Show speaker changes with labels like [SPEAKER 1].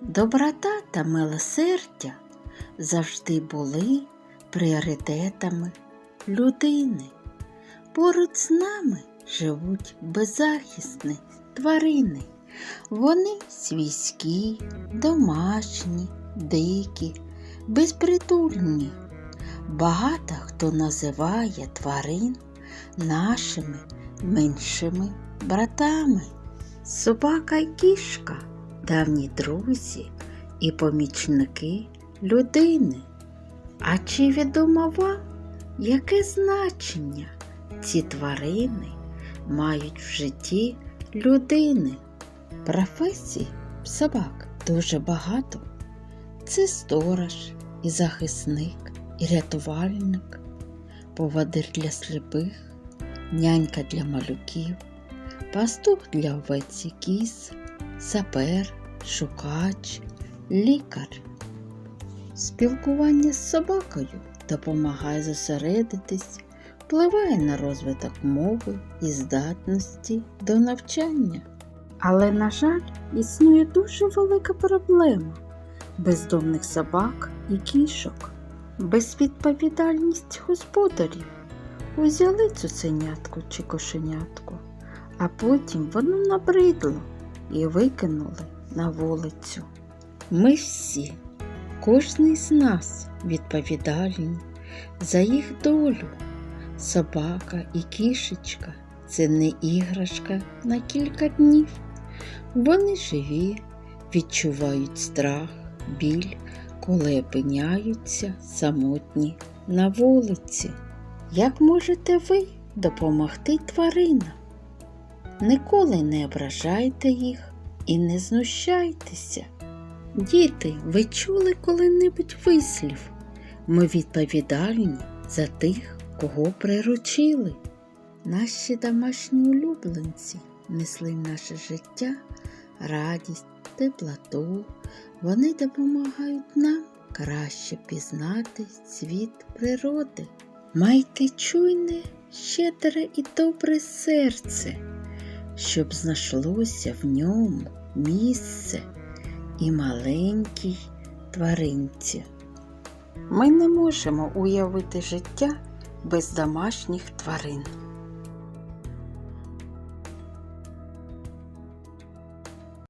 [SPEAKER 1] Доброта та милосердя завжди були пріоритетами людини. Поруч з нами живуть беззахисні тварини. Вони свійські, домашні, дикі, безпритульні. Багато хто називає тварин нашими меншими братами. Собака й кішка давні друзі і помічники людини. А чи відомо вам, яке значення ці тварини мають в житті людини? Професій собак дуже багато. Це сторож і захисник, і рятувальник, поводир для сліпих, нянька для малюків, пастух для овець і кіз, сапер, шукач, лікар. Спілкування з собакою допомагає зосередитись, впливає на розвиток мови і здатності до навчання. Але, на жаль, існує дуже велика проблема бездомних собак і кішок, безвідповідальність господарів. Узяли цуценятку чи кошенятку, а потім воно набридло і викинули на вулицю. Ми всі, кожний з нас відповідальні за їх долю. Собака і кішечка це не іграшка на кілька днів. Вони живі, відчувають страх, біль, коли опиняються самотні на вулиці. Як можете ви допомогти тваринам? Ніколи не ображайте їх і не знущайтеся. Діти, ви чули коли-небудь вислів? Ми відповідальні за тих, кого приручили. Наші домашні улюбленці несли в наше життя радість, теплоту. Вони допомагають нам краще пізнати світ природи. Майте чуйне, щедре і добре серце, щоб знайшлося в ньому місце і маленькій тваринці. Ми не можемо уявити життя без домашніх тварин.